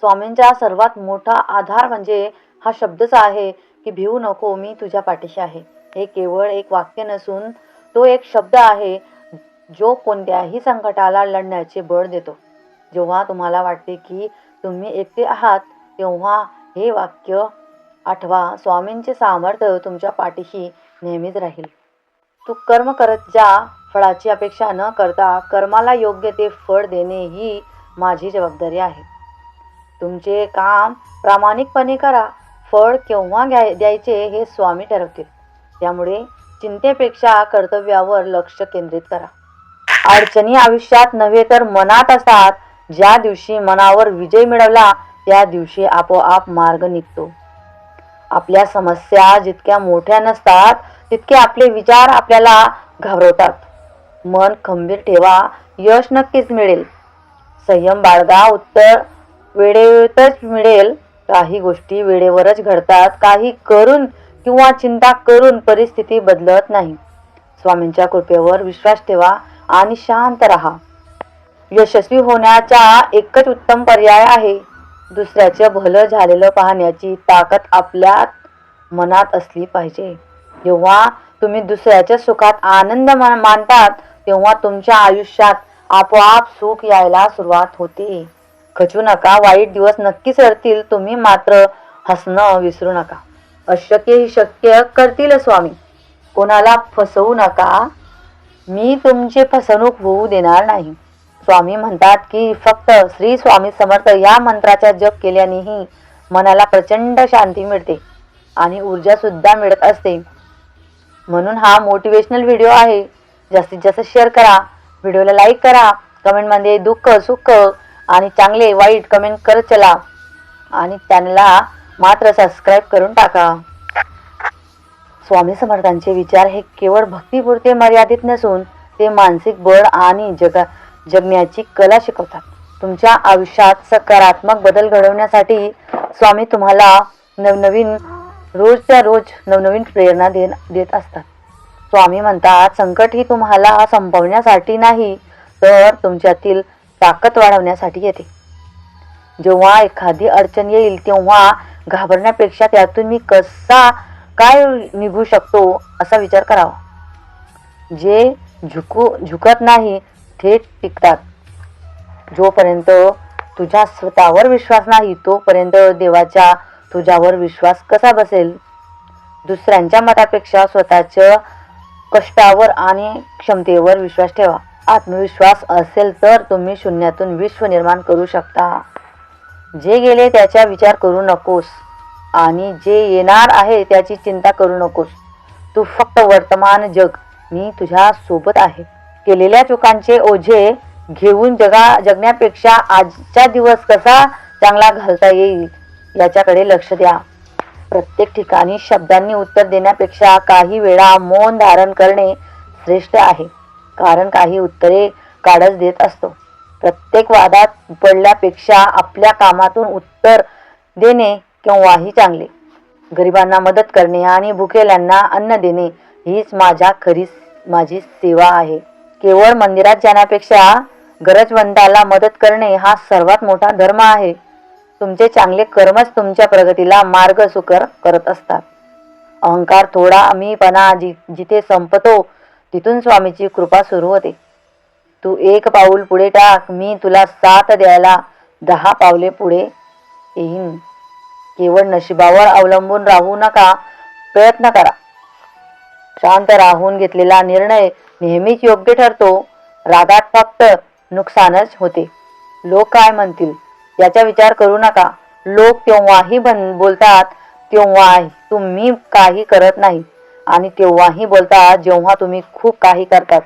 स्वामींचा सर्वात मोठा आधार म्हणजे हा शब्दच आहे की भिवू नको मी तुझ्या पाठीशी आहे. हे केवळ एक वाक्य नसून तो एक शब्द आहे जो कोणत्याही संकटाला लढण्याचे बळ देतो. जेव्हा तुम्हाला वाटते की तुम्ही एकटे आहात तेव्हा हे वाक्य आठवा स्वामींचे सामर्थ्य तुमच्या पाठीशी नेहमीच राहील. तू कर्म करत जा फळाची अपेक्षा न करता कर्माला योग्य ते फळ देणे ही माझी जबाबदारी आहे. तुमचे काम प्रामाणिकपणे करा. फळ केव्हा घ्याय द्यायचे हे स्वामी ठरवतील. त्यामुळे चिंतेपेक्षा कर्तव्यावर लक्ष केंद्रित करा. अडचणी आयुष्यात नव्हे तर मनात असतात. ज्या दिवशी मनावर विजय मिळवला त्या दिवशी आपोआप मार्ग निघतो. आपल्या समस्या जितक्या मोठ्या नसतात तितके आपले विचार आपल्याला घाबरवतात. मन खंबीर ठेवा यश नक्कीच मिळेल. संयम बाळगा उत्तर वेळेतच मिळेल. काही गोष्टी वेळेवरच घडतात. काही करून किंवा चिंता करून परिस्थिती बदलत नाही. स्वामींच्या कृपेवर विश्वास ठेवा आणि शांत राहा. यशस्वी होण्याचा एकच उत्तम पर्याय आहे. दुसऱ्याचं भलं झालेलं पाहण्याची ताकद आपल्या मनात असली पाहिजे. जेव्हा तुम्ही दुसऱ्याच्या सुखात आनंद मा- मानतात तेव्हा तुमच्या आयुष्यात आपोआप सुख यायला सुरुवात होते. खचू नका वाईट दिवस नक्की सरतील तुम्ही मात्र हसणं विसरू नका. अशक्य ही शक्य करतील स्वामी. कोणाला फसवू नका. मी तुमची फसवणूक होऊ देणार नाही. स्वामी म्हणतात की फक्त श्री स्वामी समर्थ या मंत्राचा जप केल्यानेही मनाला प्रचंड शांती मिळते आणि ऊर्जा सुद्धा मिळत असते. म्हणून हा मोटिवेशनल व्हिडिओ आहे. जास्तीत जास्त शेअर करा. व्हिडिओला लाईक करा. कमेंटमध्ये दुःख सुख आणि चांगले वाईट कमेंट करत चला. आणि त्यांना मात्र सबस्क्राईब करून टाका. स्वामी समर्थांचे विचार हे केवळ भक्तीपुरते मर्यादित नसून ते मानसिक बळ आणि जगा जगण्याची कला शिकवतात. तुमच्या आयुष्यात सकारात्मक बदल घडवण्यासाठी स्वामी तुम्हाला नवनवीन रोजच्या रोज नवनवीन प्रेरणा दे देत असतात. स्वामी म्हणतात संकट ही तुम्हाला संपवण्यासाठी नाही तर तुमच्यातील ताकद वाढवण्यासाठी येते. जेव्हा एखादी अडचण येईल तेव्हा घाबरण्यापेक्षा त्यातून मी कसा काय निघू शकतो असा विचार करावा. जे झुकू झुकत नाही थेट टिकतात. जोपर्यंत तुझ्या स्वतःवर विश्वास नाही तोपर्यंत देवाच्या तुझ्यावर विश्वास कसा बसेल? दुसऱ्यांच्या मतापेक्षा स्वतःच्या कष्टावर आणि क्षमतेवर विश्वास ठेवा. आत्मविश्वास असेल तर तुम्ही शून्यातून विश्व निर्माण करू शकता. जे गेले त्याचा विचार करू नकोस आणि जे येणार आहे त्याची चिंता करू नकोस. तू फक्त वर्तमान जग. मी तुझ्या सोबत आहे. केलेल्या चुकांचे ओझे घेऊन जगा जगण्यापेक्षा आजचा दिवस कसा चांगला घालता येईल याच्याकडे लक्ष द्या. प्रत्येक ठिकाणी शब्दांनी उत्तर देण्यापेक्षा काही वेळा मौन धारण करणे श्रेष्ठ आहे. कारण काही उत्तरे काढच देत असतो. प्रत्येक वादात पडल्यापेक्षा आपल्या कामातून उत्तर देणे केव्हाही चांगले. गरिबांना मदत करणे आणि भुकेल्यांना अन्न देणे हीच माझ्या खरी माझी सेवा आहे. केवळ मंदिरात जाण्यापेक्षा गरजवंताला मदत करणे हा सर्वात मोठा धर्म आहे. तुमचे चांगले कर्मच तुमच्या प्रगतीला मार्ग सुकर करत असतात. अहंकार थोडा आम्हीपणा जि जिथे संपतो तिथून स्वामीची कृपा सुरू होते. तू एक पाऊल पुढे टाक मी तुला साथ द्यायला दहा पावले पुढे येईन. केवळ नशिबावर अवलंबून राहू नका प्रयत्न करा. शांत राहून घेतलेला निर्णय नेहमीच योग्य ठरतो. रागात फक्त नुकसानच होते. लोक काय म्हणतील? याचा विचार करू नका. लोक तेव्हाही बन बोलतात तेव्हा तुम्ही काही करत नाही. आणि तेव्हाही बोलतात जेव्हा तुम्ही खूप काही करतात.